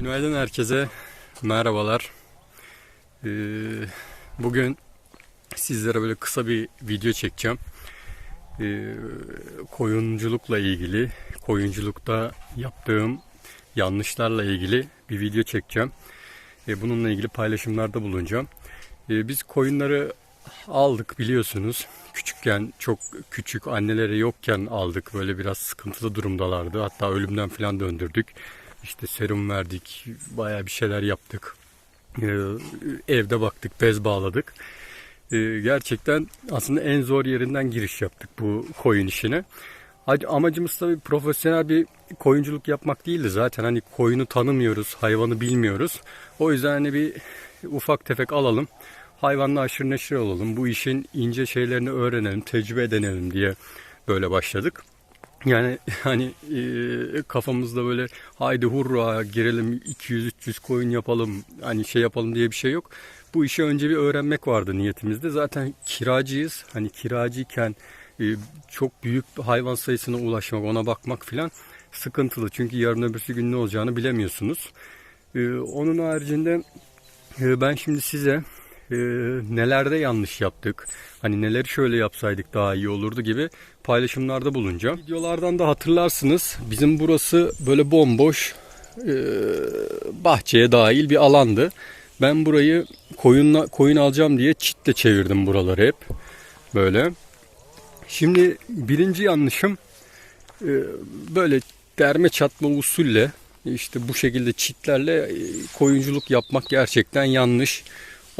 Günaydın herkese. Merhabalar. Ee, bugün sizlere böyle kısa bir video çekeceğim. Ee, koyunculukla ilgili, koyunculukta yaptığım yanlışlarla ilgili bir video çekeceğim. Ee, bununla ilgili paylaşımlarda bulunacağım. Biz koyunları aldık biliyorsunuz. Küçükken çok küçük anneleri yokken aldık. Böyle biraz sıkıntılı durumdalardı. Hatta ölümden falan döndürdük. İşte serum verdik. Bayağı bir şeyler yaptık. Ee, evde baktık, bez bağladık. Ee, gerçekten aslında en zor yerinden giriş yaptık bu koyun işine. Amacımız tabii profesyonel bir koyunculuk yapmak değildi zaten. Hani koyunu tanımıyoruz, hayvanı bilmiyoruz. O yüzden hani bir ufak tefek alalım. Hayvanla aşırı neşir olalım. Bu işin ince şeylerini öğrenelim, tecrübe edenelim diye böyle başladık. Yani hani e, kafamızda böyle haydi hurra girelim 200-300 koyun yapalım hani şey yapalım diye bir şey yok. Bu işi önce bir öğrenmek vardı niyetimizde. Zaten kiracıyız. Hani kiracıyken e, çok büyük hayvan sayısına ulaşmak, ona bakmak filan sıkıntılı. Çünkü yarın öbürsü gün ne olacağını bilemiyorsunuz. E, onun haricinde e, ben şimdi size e, nelerde yanlış yaptık, hani neleri şöyle yapsaydık daha iyi olurdu gibi paylaşımlarda bulunacağım. Videolardan da hatırlarsınız bizim burası böyle bomboş e, bahçeye dahil bir alandı. Ben burayı koyunla, koyun alacağım diye çitle çevirdim buraları hep böyle. Şimdi birinci yanlışım e, böyle derme çatma usulle işte bu şekilde çitlerle koyunculuk yapmak gerçekten yanlış.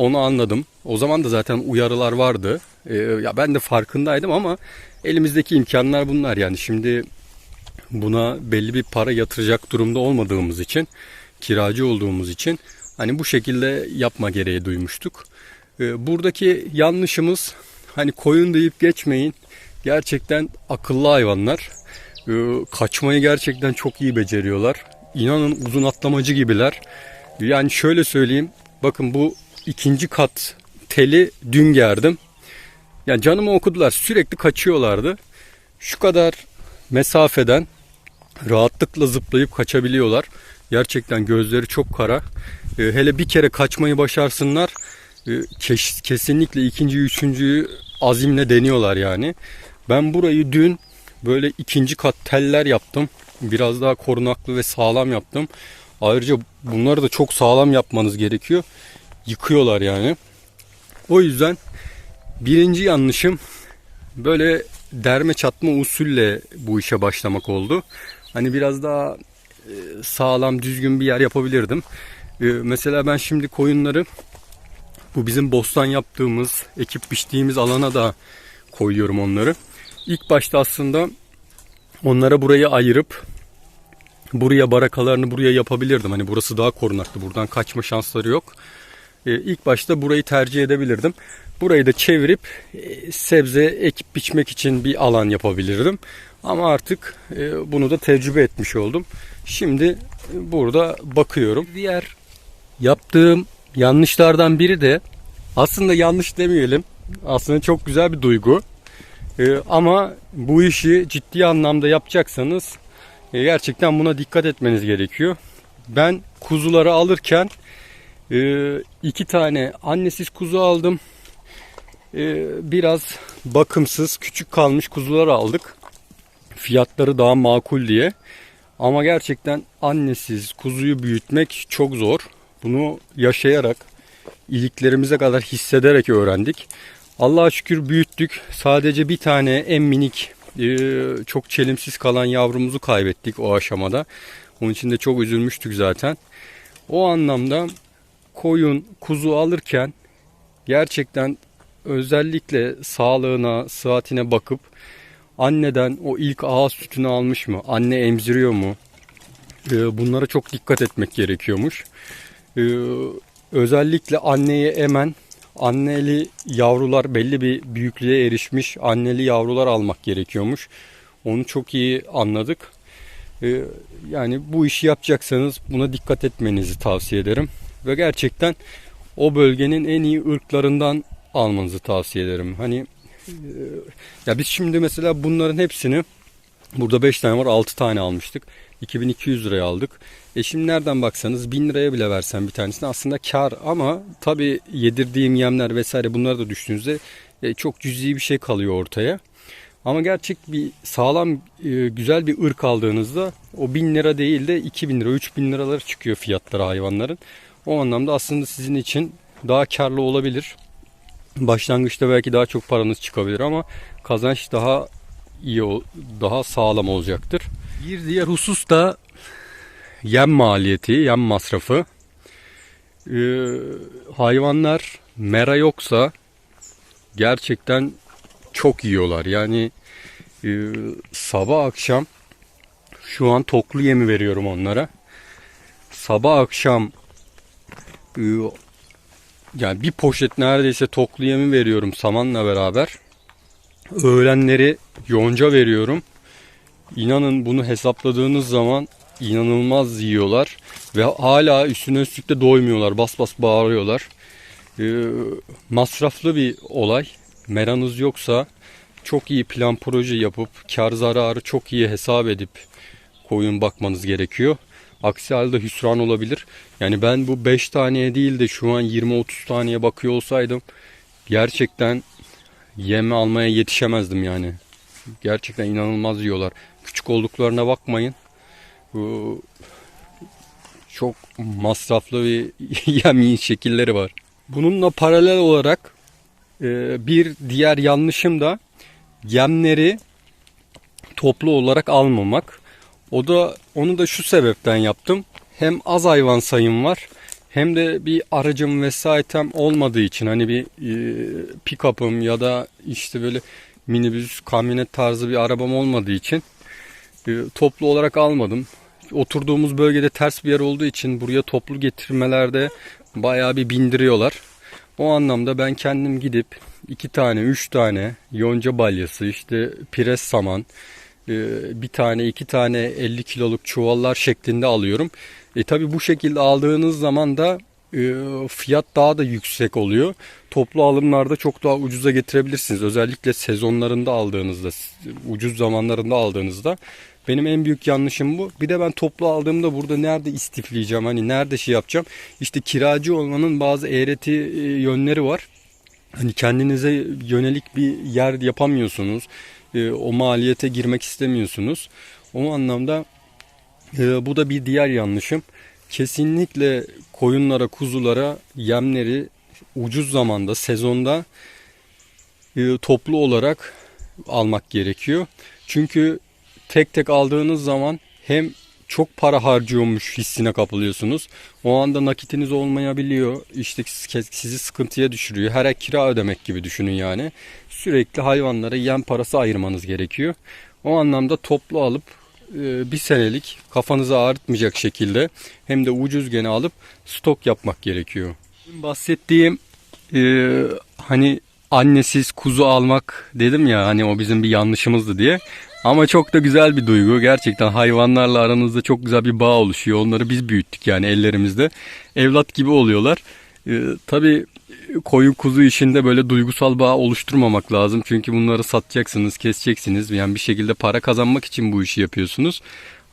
Onu anladım. O zaman da zaten uyarılar vardı. Ee, ya ben de farkındaydım ama elimizdeki imkanlar bunlar yani. Şimdi buna belli bir para yatıracak durumda olmadığımız için, kiracı olduğumuz için hani bu şekilde yapma gereği duymuştuk. Ee, buradaki yanlışımız hani koyun deyip geçmeyin. Gerçekten akıllı hayvanlar. Ee, kaçmayı gerçekten çok iyi beceriyorlar. İnanın uzun atlamacı gibiler. Yani şöyle söyleyeyim. Bakın bu ikinci kat teli dün gerdim. Yani canımı okudular. Sürekli kaçıyorlardı. Şu kadar mesafeden rahatlıkla zıplayıp kaçabiliyorlar. Gerçekten gözleri çok kara. Ee, hele bir kere kaçmayı başarsınlar. e, kes- kesinlikle ikinci, üçüncüyü azimle deniyorlar yani. Ben burayı dün böyle ikinci kat teller yaptım. Biraz daha korunaklı ve sağlam yaptım. Ayrıca bunları da çok sağlam yapmanız gerekiyor yıkıyorlar yani. O yüzden birinci yanlışım böyle derme çatma usulle bu işe başlamak oldu. Hani biraz daha e, sağlam düzgün bir yer yapabilirdim. E, Mesela ben şimdi koyunları bu bizim bostan yaptığımız, ekip biçtiğimiz alana da koyuyorum onları. İlk başta aslında onlara burayı ayırıp buraya barakalarını buraya yapabilirdim. Hani burası daha korunaklı. Buradan kaçma şansları yok. E, ilk başta burayı tercih edebilirdim. Burayı da çevirip e, sebze ekip biçmek için bir alan yapabilirdim. Ama artık e, bunu da tecrübe etmiş oldum. Şimdi e, burada bakıyorum. Diğer yaptığım yanlışlardan biri de aslında yanlış demeyelim. Aslında çok güzel bir duygu. E, ama bu işi ciddi anlamda yapacaksanız gerçekten buna dikkat etmeniz gerekiyor. Ben kuzuları alırken ee, iki tane annesiz kuzu aldım. Ee, biraz bakımsız, küçük kalmış kuzular aldık. Fiyatları daha makul diye. Ama gerçekten annesiz kuzuyu büyütmek çok zor. Bunu yaşayarak, iliklerimize kadar hissederek öğrendik. Allah'a şükür büyüttük. Sadece bir tane en minik, e, çok çelimsiz kalan yavrumuzu kaybettik o aşamada. Onun için de çok üzülmüştük zaten. O anlamda koyun, kuzu alırken gerçekten özellikle sağlığına, sıhhatine bakıp anneden o ilk ağız sütünü almış mı? Anne emziriyor mu? Ee, bunlara çok dikkat etmek gerekiyormuş. Ee, özellikle anneye emen anneli yavrular belli bir büyüklüğe erişmiş anneli yavrular almak gerekiyormuş. Onu çok iyi anladık. Ee, yani bu işi yapacaksanız buna dikkat etmenizi tavsiye ederim ve gerçekten o bölgenin en iyi ırklarından almanızı tavsiye ederim. Hani e, ya biz şimdi mesela bunların hepsini burada 5 tane var 6 tane almıştık. 2200 liraya aldık. E şimdi nereden baksanız 1000 liraya bile versen bir tanesini aslında kar ama tabi yedirdiğim yemler vesaire bunları da düştüğünüzde e, çok cüzi bir şey kalıyor ortaya. Ama gerçek bir sağlam e, güzel bir ırk aldığınızda o 1000 lira değil de 2000 lira 3000 liraları çıkıyor fiyatları hayvanların. O anlamda aslında sizin için daha karlı olabilir. Başlangıçta belki daha çok paranız çıkabilir ama kazanç daha iyi daha sağlam olacaktır. Bir diğer husus da yem maliyeti, yem masrafı. Ee, hayvanlar mera yoksa gerçekten çok yiyorlar. Yani e, sabah akşam şu an toklu yemi veriyorum onlara. Sabah akşam yani bir poşet neredeyse toklu yemi veriyorum samanla beraber. Öğlenleri yonca veriyorum. İnanın bunu hesapladığınız zaman inanılmaz yiyorlar ve hala üstüne üstlük de doymuyorlar. Bas bas bağırıyorlar. Ee, masraflı bir olay. Meranız yoksa çok iyi plan proje yapıp kar zararı çok iyi hesap edip koyun bakmanız gerekiyor. Aksi halde hüsran olabilir. Yani ben bu 5 taneye değil de şu an 20-30 taneye bakıyor olsaydım gerçekten yeme almaya yetişemezdim yani. Gerçekten inanılmaz yiyorlar. Küçük olduklarına bakmayın. Bu çok masraflı bir yem şekilleri var. Bununla paralel olarak e, bir diğer yanlışım da yemleri toplu olarak almamak. O da onu da şu sebepten yaptım. Hem az hayvan sayım var hem de bir aracım vesairetem olmadığı için hani bir e, pick-up'ım ya da işte böyle minibüs, kamyonet tarzı bir arabam olmadığı için e, toplu olarak almadım. Oturduğumuz bölgede ters bir yer olduğu için buraya toplu getirmelerde bayağı bir bindiriyorlar. O anlamda ben kendim gidip iki tane, üç tane yonca balyası, işte pires saman, bir tane, iki tane 50 kiloluk çuvallar şeklinde alıyorum. E tabi bu şekilde aldığınız zaman da e, fiyat daha da yüksek oluyor. Toplu alımlarda çok daha ucuza getirebilirsiniz. Özellikle sezonlarında aldığınızda, ucuz zamanlarında aldığınızda. Benim en büyük yanlışım bu. Bir de ben toplu aldığımda burada nerede istifleyeceğim? Hani nerede şey yapacağım? İşte kiracı olmanın bazı eğreti e, yönleri var. Hani kendinize yönelik bir yer yapamıyorsunuz. E, o maliyete girmek istemiyorsunuz. O anlamda e, bu da bir diğer yanlışım. Kesinlikle koyunlara, kuzulara yemleri ucuz zamanda, sezonda e, toplu olarak almak gerekiyor. Çünkü tek tek aldığınız zaman hem çok para harcıyormuş hissine kapılıyorsunuz. O anda nakitiniz olmayabiliyor. İşte sizi sıkıntıya düşürüyor. Her ay kira ödemek gibi düşünün yani. Sürekli hayvanlara yem parası ayırmanız gerekiyor. O anlamda toplu alıp e, bir senelik kafanızı ağrıtmayacak şekilde hem de ucuz gene alıp stok yapmak gerekiyor. Bahsettiğim e, hani annesiz kuzu almak dedim ya hani o bizim bir yanlışımızdı diye. Ama çok da güzel bir duygu. Gerçekten hayvanlarla aranızda çok güzel bir bağ oluşuyor. Onları biz büyüttük yani ellerimizde. Evlat gibi oluyorlar. Ee, tabii koyun kuzu işinde böyle duygusal bağ oluşturmamak lazım. Çünkü bunları satacaksınız, keseceksiniz. Yani bir şekilde para kazanmak için bu işi yapıyorsunuz.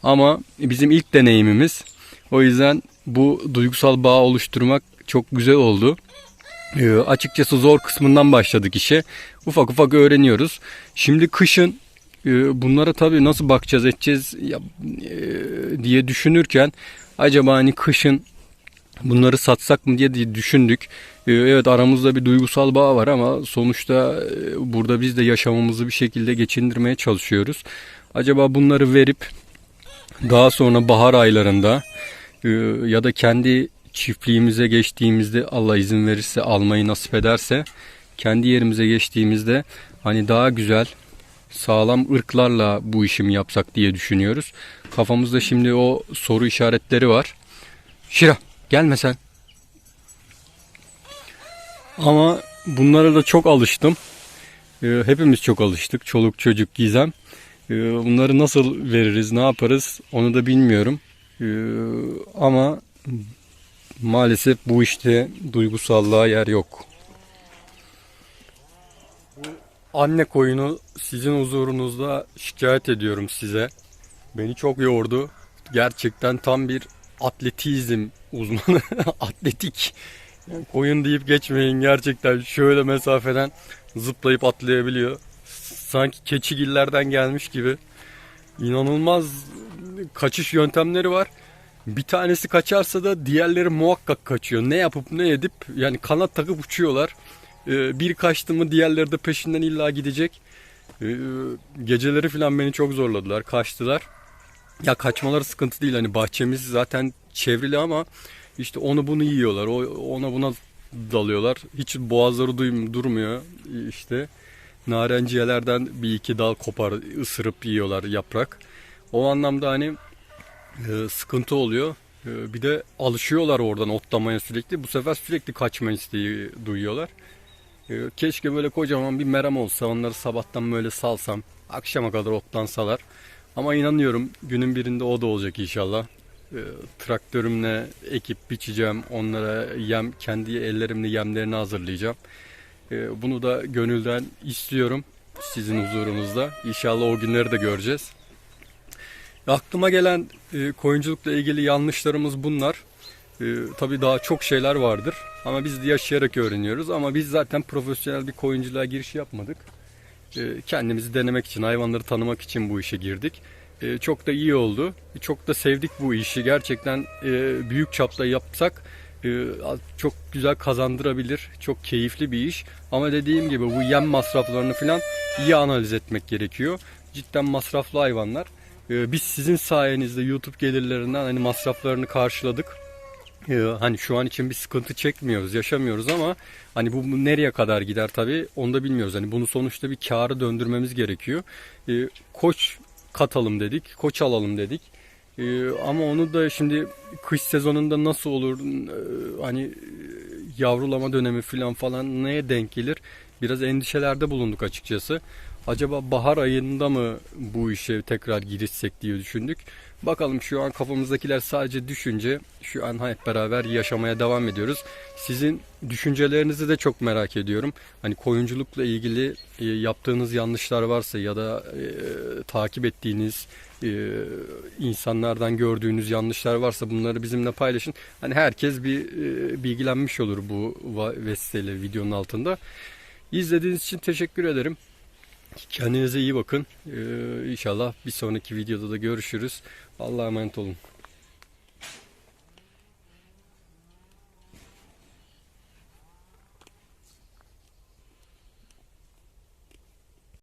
Ama bizim ilk deneyimimiz. O yüzden bu duygusal bağ oluşturmak çok güzel oldu. Ee, açıkçası zor kısmından başladık işe. Ufak ufak öğreniyoruz. Şimdi kışın e, bunlara tabii nasıl bakacağız edeceğiz ya, e, diye düşünürken acaba hani kışın bunları satsak mı diye düşündük. E, evet aramızda bir duygusal bağ var ama sonuçta e, burada biz de yaşamımızı bir şekilde geçindirmeye çalışıyoruz. Acaba bunları verip daha sonra bahar aylarında e, ya da kendi çiftliğimize geçtiğimizde Allah izin verirse almayı nasip ederse kendi yerimize geçtiğimizde hani daha güzel sağlam ırklarla bu işimi yapsak diye düşünüyoruz. Kafamızda şimdi o soru işaretleri var. Şira gelme sen. Ama bunlara da çok alıştım. Ee, hepimiz çok alıştık. Çoluk çocuk gizem. Ee, bunları nasıl veririz, ne yaparız onu da bilmiyorum. Ee, ama maalesef bu işte duygusallığa yer yok. Anne koyunu sizin huzurunuzda şikayet ediyorum size. Beni çok yordu. gerçekten tam bir atletizm uzmanı. Atletik. Yani koyun deyip geçmeyin gerçekten şöyle mesafeden zıplayıp atlayabiliyor. Sanki keçigillerden gelmiş gibi. İnanılmaz kaçış yöntemleri var. Bir tanesi kaçarsa da diğerleri muhakkak kaçıyor. Ne yapıp ne edip yani kanat takıp uçuyorlar. Ee, bir kaçtı mı diğerleri de peşinden illa gidecek. Ee, geceleri falan beni çok zorladılar. Kaçtılar. Ya kaçmaları sıkıntı değil. Hani bahçemiz zaten çevrili ama işte onu bunu yiyorlar. Ona buna dalıyorlar. Hiç boğazları durmuyor işte. Narenciyelerden bir iki dal kopar ısırıp yiyorlar yaprak. O anlamda hani e, sıkıntı oluyor. E, bir de alışıyorlar oradan otlamaya sürekli. Bu sefer sürekli kaçma isteği duyuyorlar. E, keşke böyle kocaman bir meram olsa onları sabahtan böyle salsam. Akşama kadar otlansalar. Ama inanıyorum günün birinde o da olacak inşallah. E, traktörümle ekip biçeceğim. Onlara yem kendi ellerimle yemlerini hazırlayacağım. E, bunu da gönülden istiyorum sizin huzurunuzda. İnşallah o günleri de göreceğiz. Aklıma gelen e, koyunculukla ilgili yanlışlarımız bunlar. E, tabii daha çok şeyler vardır. Ama biz de yaşayarak öğreniyoruz. Ama biz zaten profesyonel bir koyunculuğa giriş yapmadık. E, kendimizi denemek için, hayvanları tanımak için bu işe girdik. E, çok da iyi oldu. E, çok da sevdik bu işi. Gerçekten e, büyük çapta yapsak e, çok güzel kazandırabilir. Çok keyifli bir iş. Ama dediğim gibi bu yem masraflarını falan iyi analiz etmek gerekiyor. Cidden masraflı hayvanlar. E, biz sizin sayenizde YouTube gelirlerinden hani masraflarını karşıladık. Hani şu an için bir sıkıntı çekmiyoruz, yaşamıyoruz ama hani bu nereye kadar gider tabii onu da bilmiyoruz. Hani bunu sonuçta bir karı döndürmemiz gerekiyor. Ee, koç katalım dedik, koç alalım dedik. Ee, ama onu da şimdi kış sezonunda nasıl olur Ee, hani e, yavrulama dönemi falan falan neye denk gelir? Biraz endişelerde bulunduk açıkçası. Acaba bahar ayında mı bu işe tekrar girişsek diye düşündük. Bakalım şu an kafamızdakiler sadece düşünce. Şu an hep beraber yaşamaya devam ediyoruz. Sizin düşüncelerinizi de çok merak ediyorum. Hani koyunculukla ilgili e, yaptığınız yanlışlar varsa ya da e, takip ettiğiniz e, insanlardan gördüğünüz yanlışlar varsa bunları bizimle paylaşın. Hani herkes bir e, bilgilenmiş olur bu vesileyle videonun altında. İzlediğiniz için teşekkür ederim. Kendinize iyi bakın. Ee, inşallah bir sonraki videoda da görüşürüz. Allah'a emanet olun.